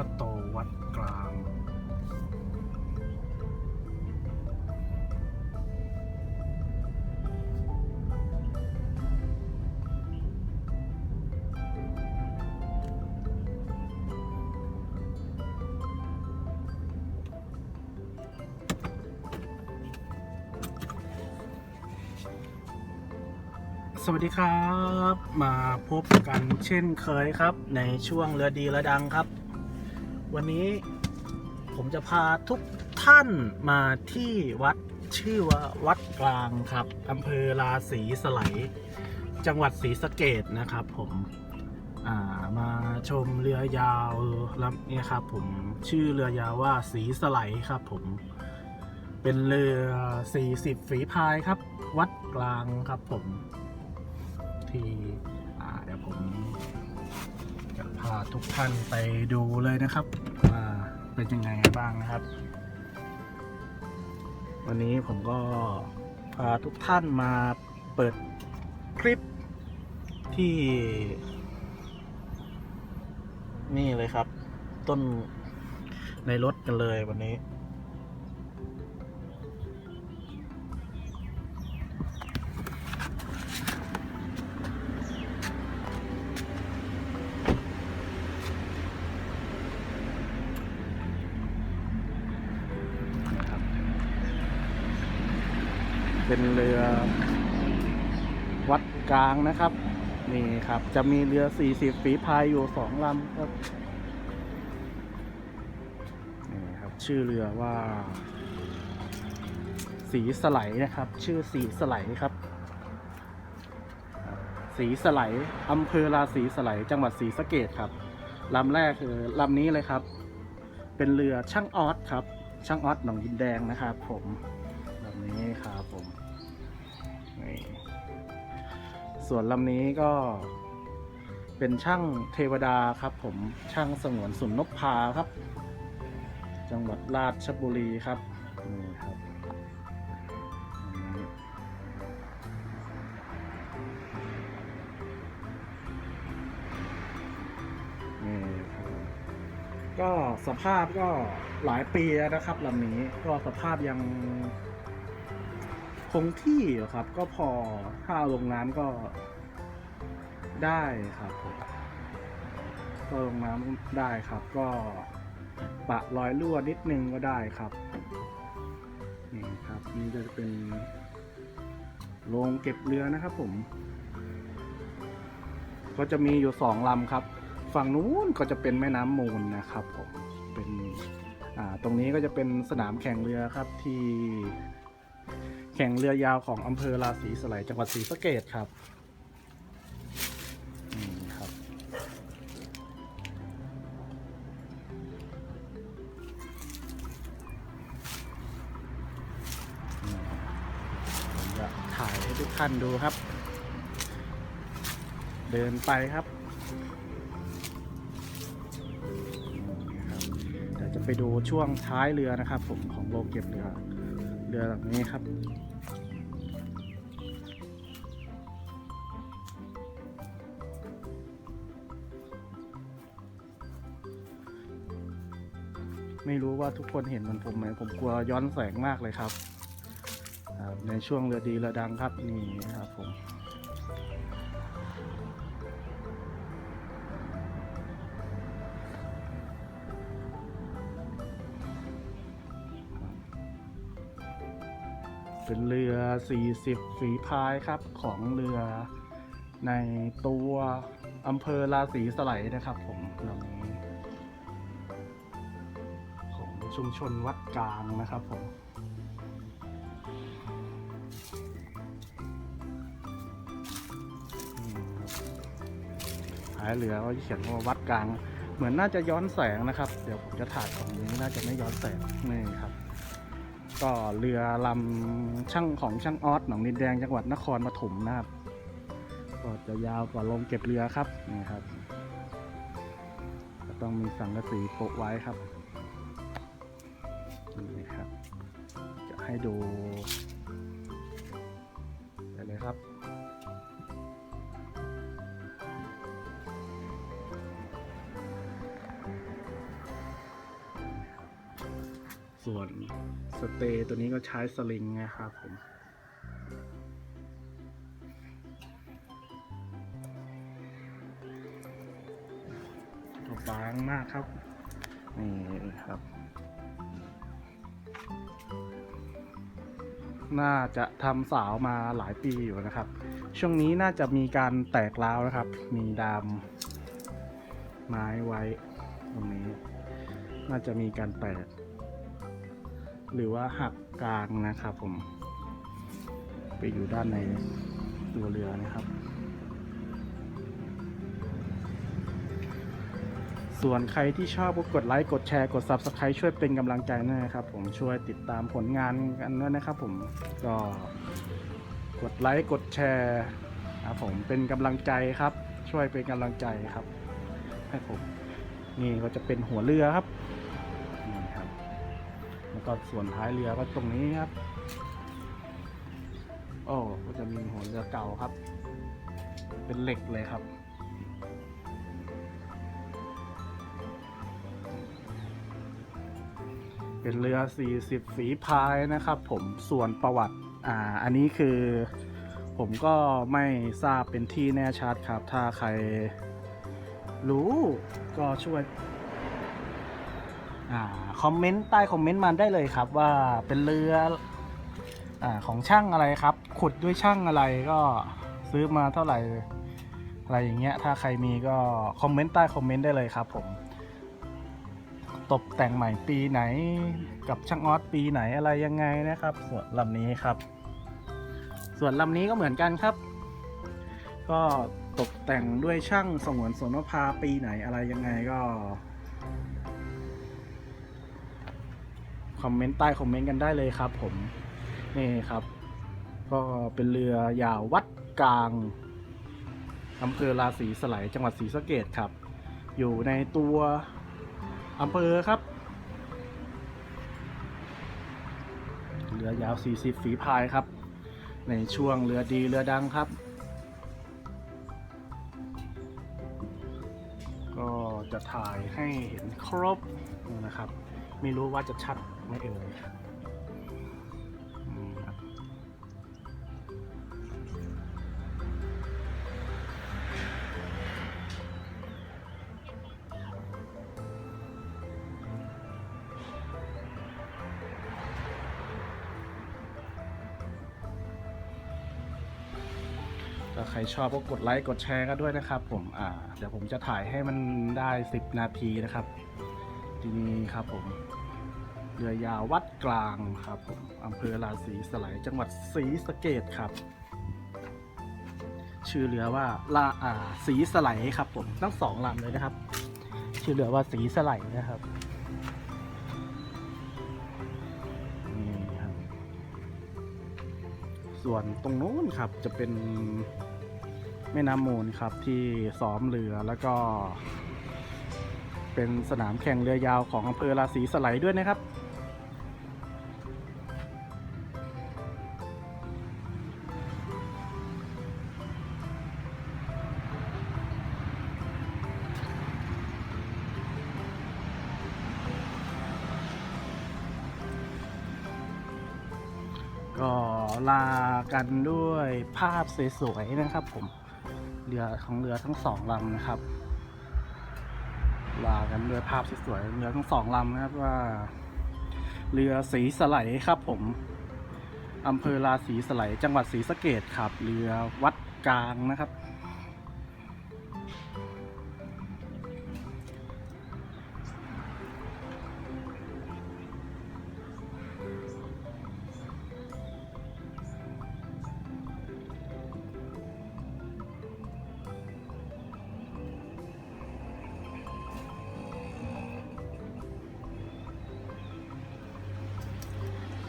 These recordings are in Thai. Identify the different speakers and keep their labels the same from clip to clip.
Speaker 1: พ่อโตวัดกลางสวัสดีครับ มาพบกันเช่นเคยครับ ในช่วงเรือดีเรือดังครับ วันนี้ผมจะพาทุกท่านมาที่วัดชื่อว่าวัดกลางครับอำเภอราศีสไลจังหวัดศรีสะเกดนะครับ ผมามาชมเรือยาวลำนี้ครับ ผมชื่อเรือยาวว่าสีสไลครับ ผมเป็นเรือ 40 ฝีพายครับ วัดกลางครับผมที่เดี๋ยวผม ทุกท่านไปดูเลยนะครับว่าเป็นยังไงบ้างนะครับ วันนี้ผมก็พาทุกท่านมาเปิดคลิปที่ นี่เลยครับ ต้นในรถกันเลยวันนี้ เป็นเรือวัดกลางนะครับ นี่ครับจะมีเรือ 40 ฝีพายอยู่สองลำครับนี่ครับ ชื่อเรือว่า สีสไลด์นะครับ ชื่อสีสไลด์ครับ สีสไลด์อำเภอราศีสไลด์จังหวัดศรีสะเกดครับลำแรกคือลำนี้เลยครับ เป็นเรือช่างออสครับ ช่างออสหนองยินแดงนะครับ ผม นี้ครับผมนี่ส่วนลำนี้ก็เป็นช่างเทวดาครับ ผมช่างสงวนสุนนพพาครับ จังหวัดราชบุรีครับนี่ครับนี่นี่ครับก็สภาพก็หลายปีแล้วนะครับลำนี้ก็สภาพยัง คงที่ครับ ก็พอถ้าเอาลงน้ำก็ได้ครับผมก็ลงน้ำได้ครับ ก็ปะรอยรั่วนิดนึงก็ได้ครับนี่ครับนี่จะเป็นโรงเก็บเรือนะครับผม ก็จะมีอยู่สองลำครับ ฝั่งนู้นก็จะเป็นแม่น้ำมูลนะครับผมเป็นตรงนี้ก็จะเป็นสนามแข่งเรือครับที่ แข่งเรือยาวของอำเภอราศีสไลยจังหวัดศรีสะเกดครับนี่ครับ ผมจะถ่ายให้ทุกท่านดูครับ เดินไปครับเดี๋ยวจะไปดูช่วงท้ายเรือนะครับ ผมของโรงเก็บเรือเรือลำนี้ครับ ไม่รู้ว่าทุกคนเห็นเหมันผมไหมผมกลัวย้อนแสงมากเลยครับ ในช่วงเรือดีเรือดังครับนี่ครับผมเป็นเรือ 40 ฝีพายครับของเรือในตัวอำเภอราศีสไลนะครับผมลำนี้ ชุมชนวัดกลางนะครับผมนี่ครับท้ายเรือก็เขียนว่าวัดกลาง เหมือนน่าจะย้อนแสงนะครับ เดี๋ยวผมจะถ่ายของนี้น่าจะไม่ย้อนแสงนี่ครับ ก็เรือลำช่างของช่างออสหนองดินแดงจังหวัดนครปฐมนะครับก็จะยาวกว่าลงเก็บเรือครับนี่ครับต้องมีสังกะสีโปะไว้ครับ นี่ครับ จะให้ดูเลยครับส่วนสเตย์ตัวนี้ก็ใช้สลิงนะครับผมตัวบางมากครับ นี่ครับ น่าจะทำสาวมาหลายปีอยู่นะครับ ช่วงนี้น่าจะมีการแตกร้าวนะครับ มีดามไม้ไว้ตรงนี้ น่าจะมีการแตก หรือว่าหักกลางนะครับผม ไปอยู่ด้านในตัวเรือนะครับ ส่วนใครที่ชอบก็กดไลค์กดแชร์กด Subscribe ช่วยเป็นกำลังใจนะครับ ผมช่วยติดตามผลงานกันด้วยนะครับ ผมก็กดไลค์กดแชร์นะครับผมเป็นกำลังใจครับ ช่วยเป็นกำลังใจครับให้ผมนี่ก็จะเป็นหัวเรือครับนี่ครับแล้วก็ส่วนท้ายเรือก็ตรงนี้ครับโอ้ก็จะมีหัวเรือเก่าครับ เป็นเหล็กเลยครับ เป็นเรือ 40 ฝีพายนะครับผมส่วนประวัติอ่าอันนี้คือผมก็ไม่ทราบเป็นที่แน่ชัดครับ ถ้าใครรู้ก็ช่วยอ่าคอมเมนต์ใต้คอมเมนต์มาได้เลยครับว่าเป็นเรืออ่าของช่างอะไรครับ ขุดด้วยช่างอะไรก็ซื้อมาเท่าไหร่อะไรอย่างเงี้ยถ้าใครมีก็คอมเมนต์ใต้คอมเมนต์ได้เลยครับผม ตกแต่งใหม่ปีไหนกับช่างออสปีไหนอะไรยังไงนะครับ ส่วนลำนี้ครับ ส่วนลำนี้ก็เหมือนกันครับ ก็ตกแต่งด้วยช่างสงวนสนภาปีไหนอะไรยังไงก็คอมเมนต์ใต้คอมเมนต์กันได้เลยครับ ผมนี่ครับ ก็เป็นเรือยาววัดกลางอำเภอราศีสไลยจังหวัดศรีสะเกดครับ อยู่ในตัว อำเภอครับ เรือยาว 40 ฝีพายครับ ในช่วงเรือดีเรือดังครับ ก็จะถ่ายให้เห็นครบนะครับ ไม่รู้ว่าจะชัดไหม่เอ่ย ใครชอบก็กดไลค์กดแชร์กันด้วยนะครับ ผมอ่าเดี๋ยวผมจะถ่ายให้มันได้ 10 นาทีนะครับ ที่นี่ครับผมเรือยาววัดกลางครับผมอำเภอราศีสไลจังหวัดศรีสะเกดครับ ชื่อเรือว่าลาอ่าสีสไลครับผมทั้งสองลำเลยนะครับ ชื่อเรือว่าสีสไลนะครับนี่ครับส่วนตรงนู้นครับจะเป็น แม่น้ำมูลครับที่ซ้อมเรือแล้วก็เป็นสนามแข่งเรือยาวของอำเภอราศีสไลยด้วยนะครับ ก็ลากันด้วยภาพสวยๆนะครับผม เรือของเรือทั้งสองลำนะครับลากันด้วยภาพสวยๆเรือทั้งสองลำนะครับว่า เรือสีสไลครับผมอำเภอราศีสไลจังหวัดศรีสะเกดครับ เรือวัดกลางนะครับ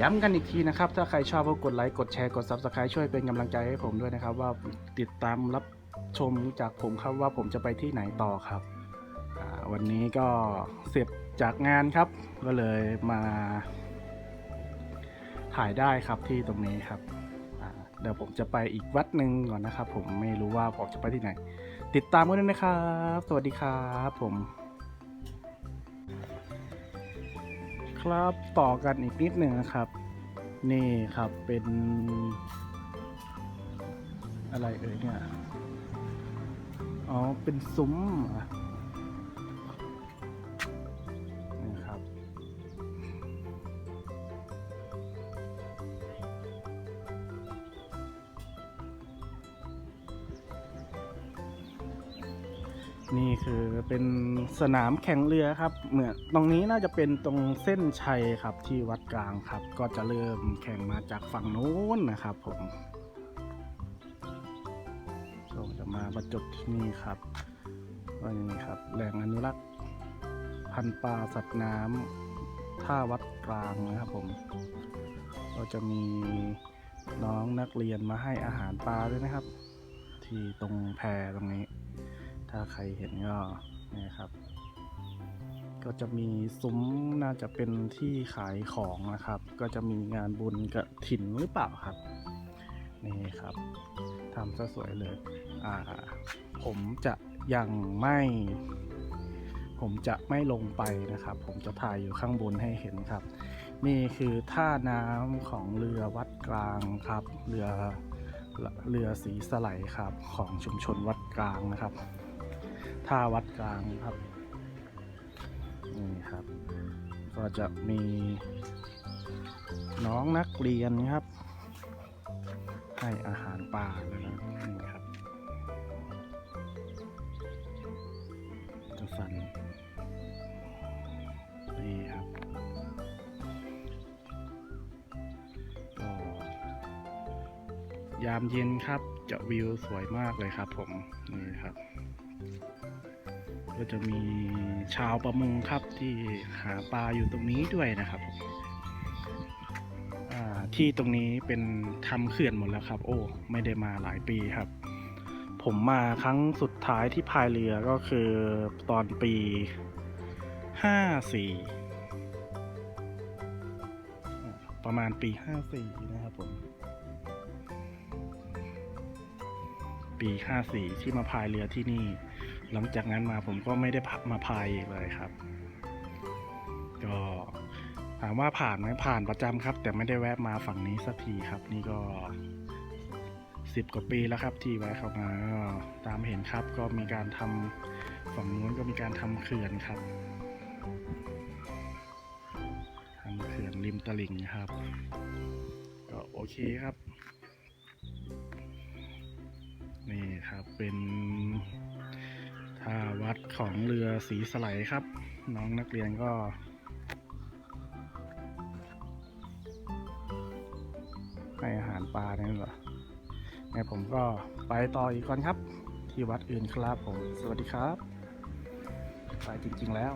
Speaker 1: ย้ำกันอีกทีนะครับ ถ้าใครชอบก็กดไลค์ กดแชร์ กด Subscribe ช่วยเป็นกำลังใจให้ผมด้วยนะครับ ว่าติดตามรับชมจากผมครับว่าผมจะไปที่ไหนต่อครับ วันนี้ก็เสร็จจากงานครับ ก็เลยมาถ่ายได้ครับที่ตรงนี้ครับเดี๋ยวผมจะไปอีกวัดหนึ่งก่อนนะครับ ผมไม่รู้ว่าผมจะไปที่ไหน ติดตามกันด้วยนะครับ สวัสดีครับผม คครับ ต่อกันอีกนิดหนึ่งนะครับ นี่ครับเป็น อะไรเอ่ยเนี่ย อ๋อ เป็นซุ้มอะ นี่คือเป็นสนามแข่งเรือครับ เหมือนตรงนี้น่าจะเป็นตรงเส้นชัยครับที่วัดกลางครับ ก็จะเริ่มแข่งมาจากฝั่งนู้นนะครับ ผมเราจะมาประจบที่นี่ครับก็อย่างนี้ครับแหล่งอนุรักษ์ พันธุ์ปลาสัตว์น้ำท่าวัดกลางนะครับผมก็จะมีน้องนักเรียนมาให้อาหารปลาด้วยนะครับ ที่ตรงแพตรงนี้ ถ้าใครเห็นก็นี่ครับ ก็จะมีซุ้มน่าจะเป็นที่ขายของนะครับ ก็จะมีงานบุญกระถิ่นหรือเปล่าครับ นี่ครับทำซะสวยเลย อ่า ผมจะยังไม่ ผมจะไม่ลงไปนะครับ ผมจะถ่ายอยู่ข้างบนให้เห็นครับ นี่คือท่าน้ำของเรือวัดกลางครับ เรือเรือสีสไลด์ครับของชุมชนวัดกลางนะครับ ท่าวัดกลางครับ นี่ครับ ก็จะมีน้องนักเรียนครับ ให้อาหารปลาแล้วนะนี่ครับจะฟันนี่ครับก็ยามเย็นครับจะวิวสวยมากเลยครับผม นี่ครับ ก็จะมีชาวประมงครับที่หาปลาอยู่ตรงนี้ด้วยนะครับที่ตรงนี้เป็นทำเขื่อนหมดแล้วครับ โอ้ ไม่ได้มาหลายปีครับ ผมมาครั้งสุดท้ายที่พายเรือก็คือตอนปีห้าสี่ประมาณปีห้าสี่นะครับผม ปีห้าสี่ที่มาพายเรือที่นี่ หลังจากนั้นมาผมก็ไม่ได้มาพายอีกเลยครับ ก็ถามว่าผ่านไหมผ่านประจำครับ แต่ไม่ได้แวะมาฝั่งนี้สักทีครับ นี่ก็สิบกว่าปีแล้วครับ ที่แวะเข้ามาก็ตามเห็นครับ ก็มีการทำฝั่งนู้นก็มีการทำเขื่อนครับทำเขื่อนริมตลิ่งครับ ก็โอเคครับ นี่ครับเป็น ท่าวัดของเรือสีสไลด์ครับ น้องนักเรียนก็ให้อาหารปลาเนี่ยเหรองั้นผมก็ไปต่ออีกก่อนครับ ที่วัดอื่นครับผม สวัสดีครับ ไปจริง ๆ แล้ว